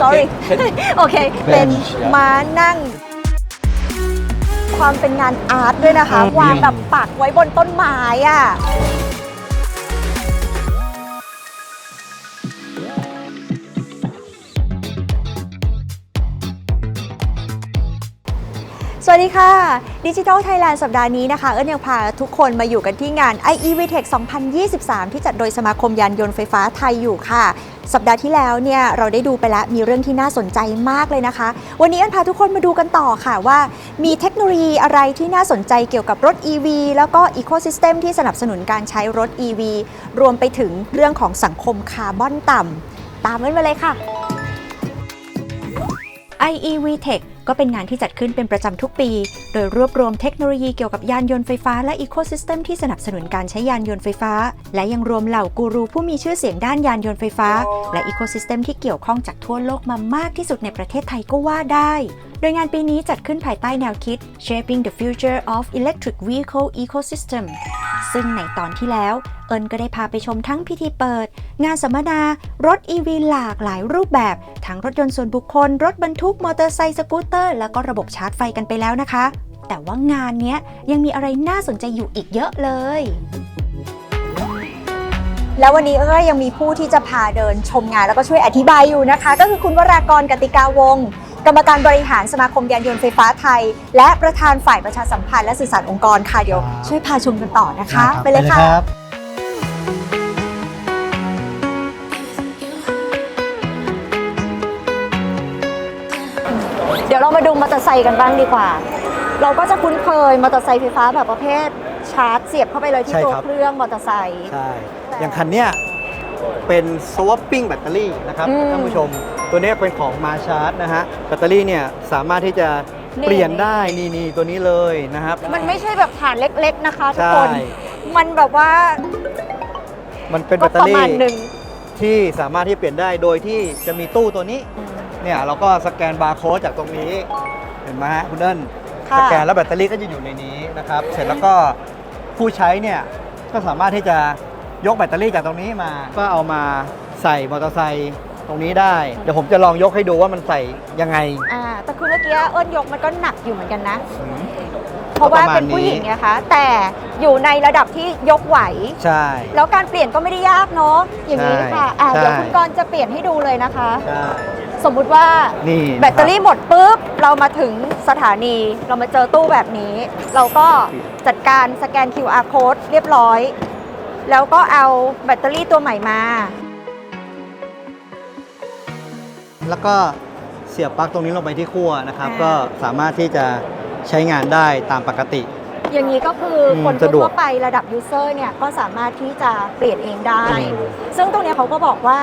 sorry โอเค เป็น Bench ครับม้านั่ง ความเป็นงานอาร์ตด้วยนะคะครับวางแบบปักไว้บนต้นไม้อะ สวัสดีค่ะดิจิทัลไทยแลนด์สัปดาห์นี้นะคะ เอิญยังพาทุกคนมาอยู่กันที่งาน iEVTech 2023 ที่จัดโดยสมาคมยานยนต์ไฟฟ้าไทยอยู่ค่ะ สัปดาห์ที่แล้วเนี่ยเราได้ดูไปแล้วมีเรื่องที่น่าสนใจมากเลยนะคะ วันนี้อันพาทุกคนมาดูกันต่อค่ะว่า มีเทคโนโลยีอะไรที่น่าสนใจเกี่ยวกับรถ EV แล้วก็อีโคซิสเต็มที่สนับสนุนการใช้รถ EV รวมไปถึงเรื่องของสังคมคาร์บอนต่ำตามกันมาเลยค่ะ iEV Tech ก็เป็นงานที่จัดขึ้นเป็นประจำทุกปี โดยรวบรวมเทคโนโลยีเกี่ยวกับยานยนต์ไฟฟ้าและอีโคซิสเต็มที่สนับสนุนการใช้ยานยนต์ไฟฟ้า และยังรวมเหล่ากูรูผู้มีชื่อเสียงด้านยานยนต์ไฟฟ้า และอีโคซิสเต็มที่เกี่ยวข้องจากทั่วโลกมามากที่สุดในประเทศไทยก็ว่าได้ โดยงานปีนี้จัดขึ้นภายใต้แนวคิด Shaping the Future of Electric Vehicle Ecosystem ซึ่งในตอนที่แล้ว เอิญก็ได้พาไปชมทั้งพิธีเปิด งานสัมมนา รถ EV หลากหลายรูปแบบ ทั้งรถยนต์ส่วนบุคคล รถบรรทุก มอเตอร์ไซค์สกูตเตอร์ แล้วก็ระบบชาร์จไฟกันไปแล้วนะคะ แต่ว่างานนี้ยยังมีอะไรน่าสนใจอยู่อีกเยอะเลยแล้ววันนี้ก็ยังมีผู้ที่จะพาเดินชมงานแล้วก็ช่วยอธิบายอยู่นะคะ ก็คือคุณวรากรกติกาวงศ์ กรรมการบริหารสมาคมยานยนต์ไฟฟ้าไทย และประธานฝ่ายประชาสัมพันธ์และสื่อสารองค์กรค่ะเดี๋ยวช่วยพาชมกันต่อนะคะ ไปเลยค่ะรับเดี๋ยวเรามาดูมอเตอร์ไซค์กันบ้างดีกว่า เราก็จะคุ้นเคยมอเตอร์ไซค์ไฟฟ้าแบบประเภทชาร์จเสียบเข้าไปเลยที่ใช่ตัวครับเครื่องมอเตอร์ไซค์ใช่ อย่างคันเนี้ย เป็น swapping แบตเตอรี่นะครับอืมท่านผู้ชม ตัวเนี้ยเป็นของมาชาร์จนะฮะแบตเตอรี่เนี่ยสามารถที่จะนี่ เปลี่ยนได้นี่นี่ตัวนี้เลยนะครับ มันไม่ใช่แบบฐานเล็กๆนะคะทุกใช่คนมันแบบว่ามันเป็นแบก็ตเตอประรี่มาณหนึ่งที่สามารถที่เปลี่ยนได้โดยที่จะมีตู้ตัวนี้ เนี่ยเราก็สแกนบาร์โค้ดจากตรงนี้ เห็นไหมฮะคุณเดิลค่ะ สแกนแล้วแบตเตอรี่ก็จะอยู่ในนี้นะครับ เสร็จแล้วก็ผู้ใช้เนี่ยก็สามารถที่จะ ยกแบตเตอรี่จากตรงนี้มา ก็เอามาใส่มอเตอร์ไซค์ตรงนี้ได้ เดี๋ยวผมจะลองยกให้ดูว่ามันใส่ยังไง อ่าแต่คือเมื่อกี้เอิ้นยกมันก็หนักอยู่เหมือนกันนะอืมเพราะว่าก็ประมาณเป็นผู้หญิงนี้นะคะ แต่อยู่ในระดับที่ยกไหว ใช่ แล้วการเปลี่ยนก็ไม่ได้ยากเนาะอย่างนี้ค่ะอ่าใช่เดี๋ยวคุณกรณ์จะเปลี่ยนให้ดูเลยนะคะ ใช่ สมมุติว่านี่แบตเตอรี่หมดปุ๊บเรามาถึงสถานีเรามาเจอตู้แบบนี้ เราก็จัดการสแกน QR code เรียบร้อย แล้วก็เอาแบตเตอรี่ตัวใหม่มา แล้วก็เสียบปลั๊กตรงนี้ลงไปที่ขั้วนะครับ อ่า ก็สามารถที่จะใช้งานได้ตามปกติ อย่างนี้ก็คืออมคนสะดวกทั่วๆไประดับยูเซอร์เนี่ยก็สามารถที่จะเปลี่ยนเองได้ อืมซึ่งตรงเนี้ยเขาก็บอกว่า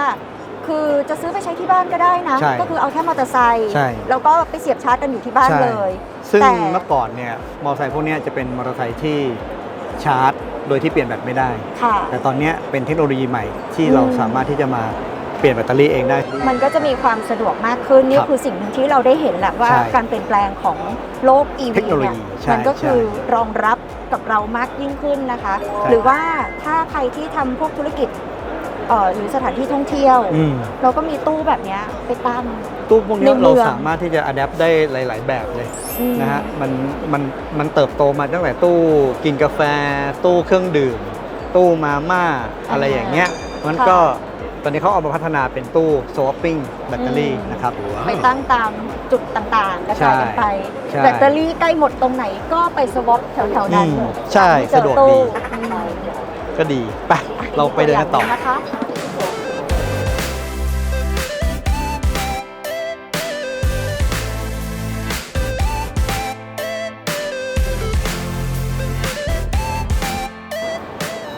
คือจะซื้อไปใช้ที่บ้านก็ได้นะ ใช่ก็คือเอาแค่มอเตอร์ไซค์ใช่ แล้วก็ไปเสียบชาร์จกันอยู่ที่บ้านใช่เลยซึ่งแต่ เมื่อก่อนเนี่ยมอเตอร์ไซค์พวกเนี้ยจะเป็นมอเตอร์ไซค์ที่ชาร์จ โดยที่เปลี่ยนแบตไม่ได้ ค่ะ แต่ตอนเนี้ยเป็นเทคโนโลยีใหม่ที่อืมเราสามารถที่จะมาเปลี่ยนแบตเตอรี่เองได้ มันก็จะมีความสะดวกมากขึ้น นี่ครับคือสิ่งหนึ่งที่เราได้เห็นแหละว่าใช่การเปลี่ยนแปลงของโลก EV เทคโนโลเนี่ยยีใช่มันก็คือใช่รองรับกับเรามากยิ่งขึ้นนะคะ ใช่ หรือว่าถ้าใครที่ทำพวกธุรกิจ เอ่อหรือสถานที่ท่องเที่ยว อืม เราก็มีตู้แบบเนี้ยไปตั้ง ตู้พวกเนี้ยในเมืเราองสามารถที่จะอัดแอปได้หลาย ๆ แบบเลยอืม นะฮะมันมันมันเติบโตมาตั้งแต่ตู้กินกาแฟ ตู้เครื่องดื่ม ตู้มาม่าอะไรอย่างเงี้ยมันก็ตอนนี้เขาเอามาพัฒนาเป็นตู้ swapping แบตเตอรี่นะครับ ไปตั้งตามจุดต่างๆกระจายกันไป ใช่แบตเตอรี่ใกล้หมดตรงไหนก็ไปสวอปแถวๆนั้นอืมใช่เจอสะดวกตู้ดีอืม ก็ดีไปเราไปเดินกันต่อนะคะ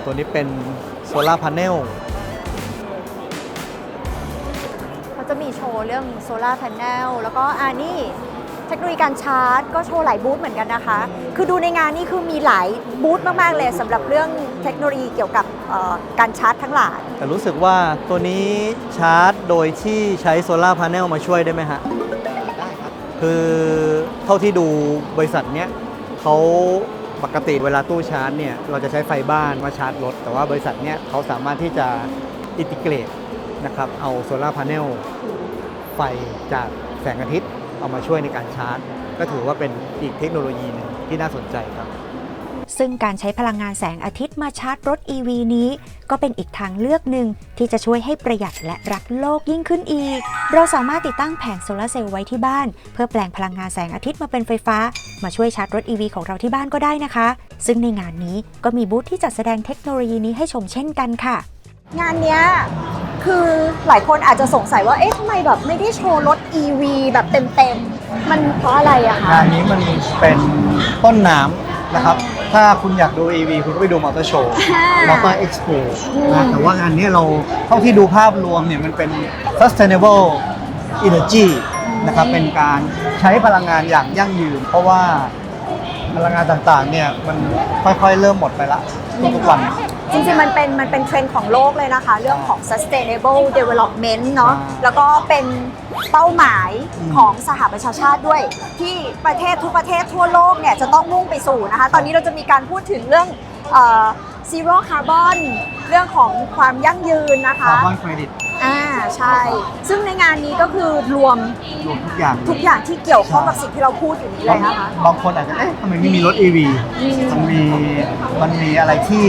ตัวนี้เป็นโซลาร์พาเนลเขาจะมีโชว์เรื่องโซลาร์ p พ n เนลแล้วก็อ่านี่เทคโนโลยีการชาร์จ ก็โชว์หลายบูธเหมือนกันนะคะ คือดูในงานนี่คือมีหลายบูธมากๆเลยสำหรับเรื่องเทคโนโลยีเกี่ยวกับการชาร์จทั้งหลาย แต่รู้สึกว่าตัวนี้ชาร์จโดยที่ใช้โซลาร์พาเนลมาช่วยได้ไหมฮะ ได้ครับ คือเท่าที่ดูบริษัทเนี้ยเขาปกติเวลาตู้ชาร์จเนี่ยเราจะใช้ไฟบ้านมาชาร์จรถ แต่ว่าบริษัทเนี้ยเขาสามารถที่จะอินทิเกรตนะครับเอาโซลาร์พาเนลไฟจากแสงอาทิตย์ เอามาช่วยในการชาร์จ ก็ถือว่าเป็นอีกเทคโนโลยีหนึ่งที่น่าสนใจครับ ซึ่งการใช้พลังงานแสงอาทิตย์มาชาร์จรถ EV นี้ ก็เป็นอีกทางเลือกหนึ่งที่จะช่วยให้ประหยัดและรักโลกยิ่งขึ้นอีก เราสามารถติดตั้งแผงโซลาร์เซลล์ไว้ที่บ้าน เพื่อแปลงพลังงานแสงอาทิตย์มาเป็นไฟฟ้า มาช่วยชาร์จรถ EV ของเราที่บ้านก็ได้นะคะ ซึ่งในงานนี้ก็มีบูธที่จัดแสดงเทคโนโลยีนี้ให้ชมเช่นกันค่ะ งานเนี้ย คือหลายคนอาจจะสงสัยว่า เอ๊ะทำไมแบบไม่ได้โชว์รถ EV แบบเต็มๆ มันเพราะอะไรอะคะงานนี้มันเป็นต้นน้ำนะครับ ถ้าคุณอยากดู EV คุณก็ไปดูมอเตอร์โชว์มอเตอร์เอ็กซ์โปนะแต่ว่างานนี้เราเท่าที่ดูภาพรวมเนี่ยมันเป็น sustainable energy นะครับเป็นการใช้พลังงานอย่างยั่งยืน เพราะว่า พลังงานต่างๆ เนี่ยมันค่อยๆ เริ่มหมดไปละทุกๆวัน จริงๆ มันเป็นมันเป็นเทรนด์ของโลกเลยนะคะ เรื่องของ sustainable development เนาะอ่าแล้วก็เป็นเป้าหมายอืมของสหประชาชาติด้วย ที่ประเทศทุกประเทศทั่วโลกเนี่ยจะต้องมุ่งไปสู่นะคะ ตอนนี้เราจะมีการพูดถึงเรื่องเอ่อ zero carbon เรื่องของความยั่งยืนนะคะคาร์บอนเครดิต อ่าใช่ ซึ่งในงานนี้ก็คือรวมรวมทุกอย่างทุกอย่างที่เกี่ยวข้องกับสิ่งที่เราพูดอยู่นี้เลยนะคะ บางคนอาจจะเอ๊ะทำไมไม่มีรถ EV มันมีมันมีอะไรที่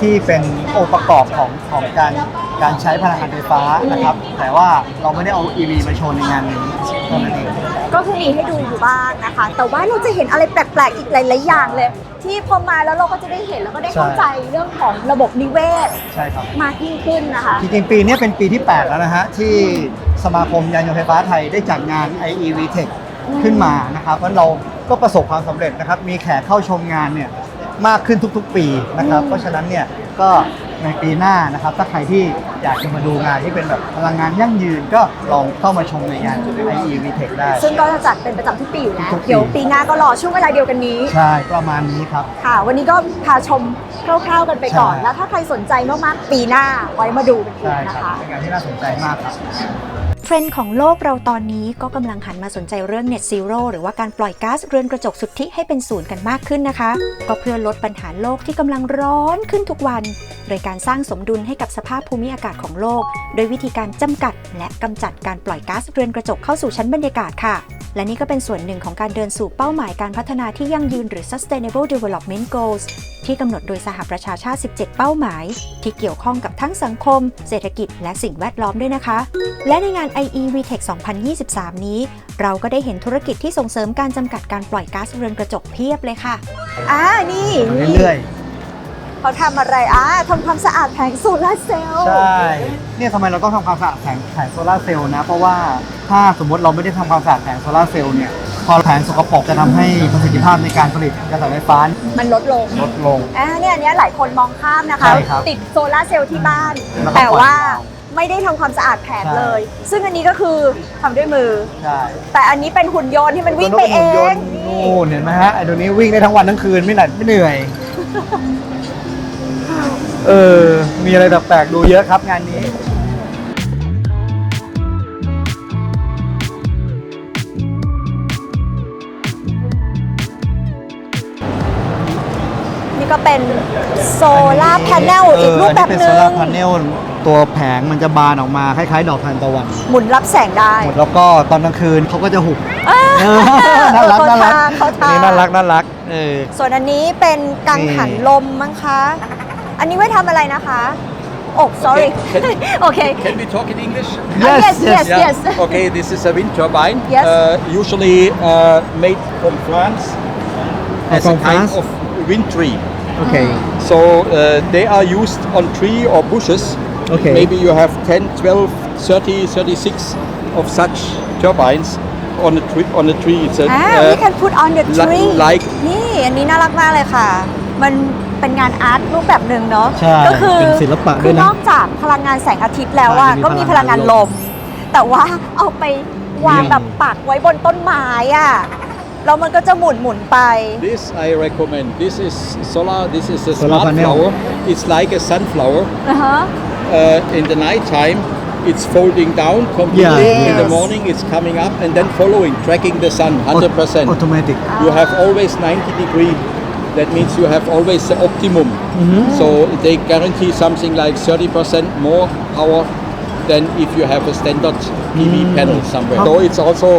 ที่เป็นองค์ประกอบของของการ การใช้พลังงานไฟฟ้านะครับ แต่ว่าเราไม่ได้เอา EV มาโชว์ในงานนี้เท่านั้นเองก็คือมีให้ดูอยู่บ้างนะคะ แต่ว่าเราจะเห็นอะไรแปลกๆอีกหลายๆอย่างเลย ที่พอมาแล้วเราก็จะได้เห็นแล้วก็ได้เข้าใช่ใจเรื่องของระบบนิเวศใช่ครับ มากยิ่งขึ้นนะคะ จริงๆ ปีนี้เป็นปีที่ 8 แล้วนะฮะ ที่สมาคมยานยนต์ไฟฟ้าไทยได้จัดงาน IEV Tech ขึ้นมานะครับเพราะเราก็ประสบความสำเร็จนะครับ มีแขกเข้าชมงานเนี่ยมากขึ้นทุกๆ ปีนะครับอืมเพราะฉะนั้นเนี่ยก็ ในปีหน้านะครับ ถ้าใครที่อยากจะมาดูงานที่เป็นแบบพลังงานยั่งยืนก็ลองเข้ามาชมในงาน IEV Tech ได้ ซึ่งก็จะจัดเป็นประจำทุกปีอยู่แล้ว ทุกปี เดี๋ยวปีหน้าก็รอช่วงเวลาเดียวกันนี้ ใช่ประมาณนี้ครับ ค่ะ วันนี้ก็พาชมคร่าวๆกันไปก่อน ใช่ แล้วถ้าใครสนใจมากๆ ปีหน้าไว้มาดูกันอีใช่กนะครับคะเป็นงานที่น่าสนใจมากครับ เทรนด์ของโลกเราตอนนี้ก็กำลังหันมาสนใจเรื่อง Net Zero หรือว่าการปล่อยก๊าซเรือนกระจกสุทธิให้เป็นศูนย์กันมากขึ้นนะคะ ก็เพื่อลดปัญหาโลกที่กำลังร้อนขึ้นทุกวันโดยการสร้างสมดุลให้กับสภาพภูมิอากาศของโลก โดยวิธีการจำกัด และกำจัดการปล่อยก๊าซเรือนกระจกเข้าสู่ชั้นบรรยากาศค่ะ และนี่ก็เป็นส่วนหนึ่งของการเดินสู่เป้าหมายการพัฒนาที่ยั่งยืนหรือ Sustainable Development Goals ที่กำหนดโดยสหประชาชาติ 17 เป้าหมาย ที่เกี่ยวข้องกับทั้งสังคม เศรษฐกิจ และสิ่งแวดล้อมด้วยนะคะ และในงาน IEV Tech 2023 นี้ เราก็ได้เห็นธุรกิจที่ส่งเสริมการจำกัดการปล่อยก๊าซเรือนกระจกเพียบเลยค่ะอ่านี่เรื่อยเขาทำอะไรอ่าทำความสะอาดแผงโซลาร์เซลล์ๆใช่เนี่ยทำไมเราต้องทำความสะอาดแผงแผงโซลาร์เซลล์นะ เพราะว่าถ้าสมมติเราไม่ได้ทำความสะอาดแผงโซลาร์เซลล์เนี่ย พอแผงสกปรกจะทำให้ประสิทธิภาพในการผลิตกระแสไฟฟ้ามันลดลงลดลง อ่าเนี่ยอันเนี้ยหลายคนมองข้ามนะคะ ใช่ครับติดโซลาร์เซลล์ที่บ้าน แล้วก็แต่ว่าปล่อยไม่ได้ทำความสะอาดแผงใช่ เลย ซึ่งอันนี้ก็คือทำด้วยมือ ใช่แต่อันนี้เป็นหุ่นยนต์ที่มันวิ่งตัวไปนู้นเอหุ่นยงนต์นู่นเห็นไหมฮะไอ้ตัวนี้วิ่งได้ทั้งวันทั้งคืนไม่หนักไม่เหนื่อย เออ มีอะไรแปลกๆดูเยอะครับงานนี้ ก็เป็นโซลาร์แผงอีกรูปแบบเป็นหโซนึ่ลางร์พาเนลตัวแผงมันจะบานออกมาคล้ายๆ ดอกทานตะวัน หมุนรับแสงได้หมดแล้วก็ตอนกลางคืนเขาก็จะหุบเออน่ารักเขาน่ารักทาเขาทาอันนี้น่ารักน่ารักเออ ส่วนอันนี้เป็นกังหันนี่ลมมั้งคะ อันนี้ไว้ทำอะไรนะคะโอ้ sorry โอเค Can we talk in English? Ah, yes, yes, Yeah. yes. Okay, this is a wind turbine. Yes. Uh, usually uh, made from France Oh, as from a kind France? of wind tree. โอเค So uh, they are used on tree or bushes. Okay. Maybe you have 10, 12, 30, 36 of such turbines on a tree. On a tree. It's a, อ่า uh, we can put on the li- tree like นี่อันนี้น่ารักมากเลยค่ะ มันเป็นงานอาร์ตรูปแบบหนึ่งเนาะ ใช่ก็คือเป็นศิลปะคืด้วยนะนอกจากพลังงานแสงอาทิตย์แล้วอะใช่ก็มีพลังงานลมแต่ว่าเอาไปวางเรียงแบบปักไว้บนต้นไม้อะ แล้วมันก็จะหมุนหมุนๆไป this, I recommend. This is solar. This is a Solar smart panel. flower. It's like a sunflower. นะฮะ uh, in the night time it's folding down completely Yeah. in the Yes. morning it's coming up and then following tracking the sun 100% ออโตเมติก you have always 90 degree that means you have always the optimum so they guarantee something like 30% more power than if you have a standard PV Mm. panel somewhere. So it's also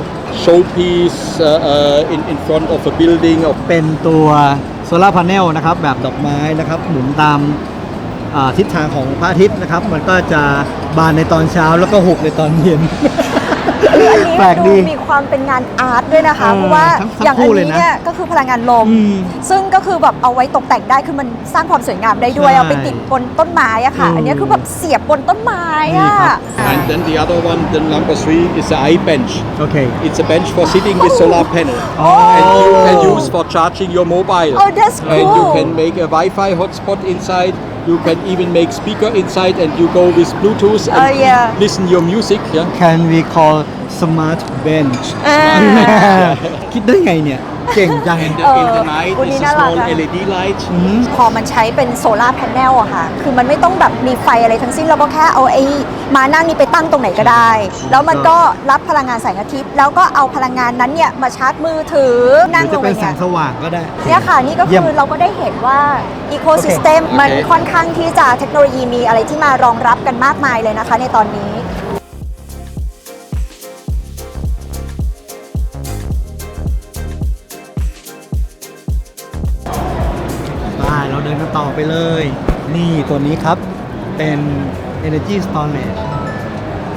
showpiece uh, uh, in, in front of a building or เป็นตัวโซลาร์พาเนลนะครับแบบดอกไม้นะครับหมุนตามอ่าทิศทางของพระอาทิตย์นะครับ มันก็จะบานในตอนเช้าแล้วก็หุบในตอนเย็น คืออันนี้แปลกดีดูมีความเป็นงานอาร์ตด้วยนะคะเออเพราะว่าทั้งทั้งอย่างคู่อันเลยนี้นะเนี่ยก็คือพลังงานลม อืมซึ่งก็คือแบบเอาไว้ตกแต่งได้คือมันสร้างความสวยงามได้ด้วยใช่เอาไปติดบนต้นไม้อะค่ะ อืมอันนี้คือแบบเสียบบนต้นไม้นี่อะครับ and then the other one, the number three, is the eye bench. โอเค It's a bench for sitting with solar panel. Oh. And you can use for charging your mobile. Oh, that's And you cool. can make a Wi-Fi hotspot inside. You can even make speaker inside, and you go with Bluetooth and Oh, yeah. listen your music. Yeah. Can we call smart bench อ่า คิดได้ไงเนี่ย เก่งจัง And the, Oh, in the night Uni is a na small lang, ah. LED light. อืมพอมันใช้เป็นโซลาร์แผงอะค่ะ คือมันไม่ต้องแบบมีไฟอะไรทั้งสิ้น เราก็แค่เอาไอ้ มานั่งนี้ไปตั้งตรงไหนก็ได้ แล้วมันก็รับพลังงานแสงอาทิตย์ แล้วก็เอาพลังงานนั้นเนี่ยมาชาร์จมือถือหนั่งรือลจะงไปเป็นแสเนี่งยสว่างก็ได้ เนี่ยค่ะนี่ก็เยี่ยคืมอเราก็ได้เห็นว่าอีโค y ิสเต็มโอเคมันค่อนข้างที่จะเทคโนโลยีมีอะไรที่มารองรับกันมากมายเลยนะคะ ในตอนนี้ไปเราเดินกันต่อไปเลย นี่ตัวนี้ครับ เป็น Energy Storage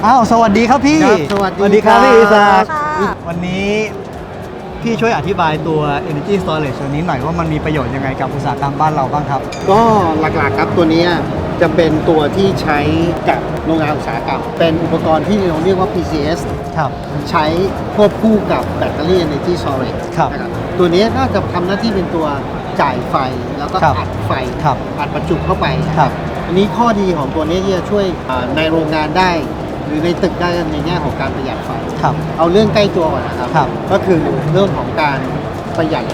อ้าวสวัสดีครับพี่ครับสวัสดีครับครับพี่อิสาค่ะ วันนี้พี่ช่วยอธิบายตัว Energy Storage ตัวนี้หน่อยว่ามันมีประโยชน์ยังไงกับอุตสาหกรรมบ้านเราบ้างครับ ก็หลักๆครับตัวเนี้ยจะเป็นตัวที่ใช้กับโรงงานอุตสาหกรรม เป็นอุปกรณ์ที่เราเรียกว่า PCS ครับ ใช้ควบคู่กับแบตเตอรี่ Energy Storage ครับ นะครับตัวนี้น่าจะทำหน้าที่เป็นตัวจ่ายไฟแล้วก็ครับอัดไฟครับ อัดประจุเข้าไปครับ อันนี้ข้อดีของตัวนี้ที่จะช่วยอ่าในโรงงานได้ หรือในตึกได้ในแง่ของการประหยัดไฟครับ เอาเรื่องใกล้ตัวก่อนนะครับ ครับ ก็คือเรื่องของการประหยัด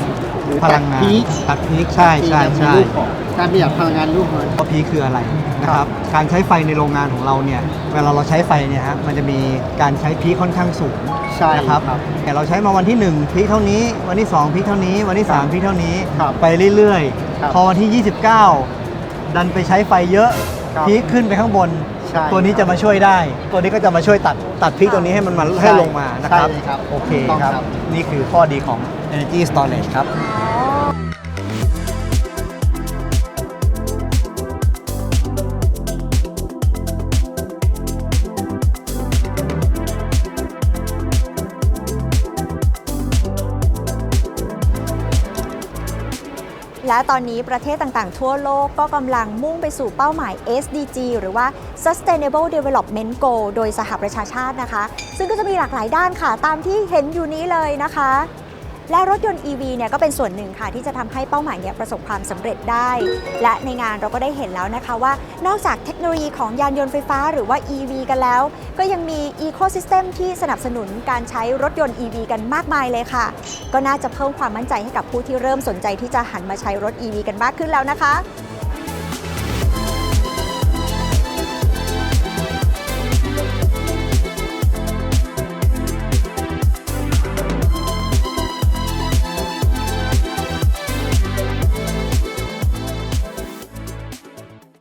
หรือพลังงานตัดพีคตัดพีคใช่ใช่ใช่ในรูปของการประหยัดพลังงานรูปเงินว่าพีคคืออะไรนะครับ การใช้ไฟในโรงงานของเราเนี่ย เวลาเราใช้ไฟเนี่ยฮะ มันจะมีการใช้พีคค่อนข้างสูงใช่นะครับครับแต่เราใช้มาวันที่ 1พีคเท่านี้ วันที่ 2พีคเท่านี้ วันที่ 3พีคเท่านี้ครับไปเรื่อยครับๆพอวันที่ 29 ดันไปใช้ไฟเยอะครับพีคขึ้นไปข้างบน ใช่ตัวนี้จะมาช่วยได้ ตัวนี้ก็จะมาช่วยตัดตัดพีคตัวนี้ให้มันมาใช่ให้ลงมานะครับ ใช่เลยครับโอเคถูกต้องครับครับนี่คือข้อดีของ Energy Storage ครับ และตอนนี้ประเทศต่างๆ ทั่วโลกก็กำลังมุ่งไปสู่เป้าหมาย SDG หรือว่า Sustainable Development Goal โดยสหประชาชาตินะคะ ซึ่งก็จะมีหลากหลายด้านค่ะ ตามที่เห็นอยู่นี้เลยนะคะ และรถยนต์ EV เนี่ยก็เป็นส่วนหนึ่งค่ะ ที่จะทำให้เป้าหมายเนี่ยประสบความสำเร็จได้ และในงานเราก็ได้เห็นแล้วนะคะว่า นอกจากเทคโนโลยีของยานยนต์ไฟฟ้าหรือว่า EV กันแล้ว ก็ยังมีอีโคซิสเต็มที่สนับสนุนการใช้รถยนต์ EV กันมากมายเลยค่ะ ก็น่าจะเพิ่มความมั่นใจให้กับผู้ที่เริ่มสนใจที่จะหันมาใช้รถ EV กันมากขึ้นแล้วนะคะ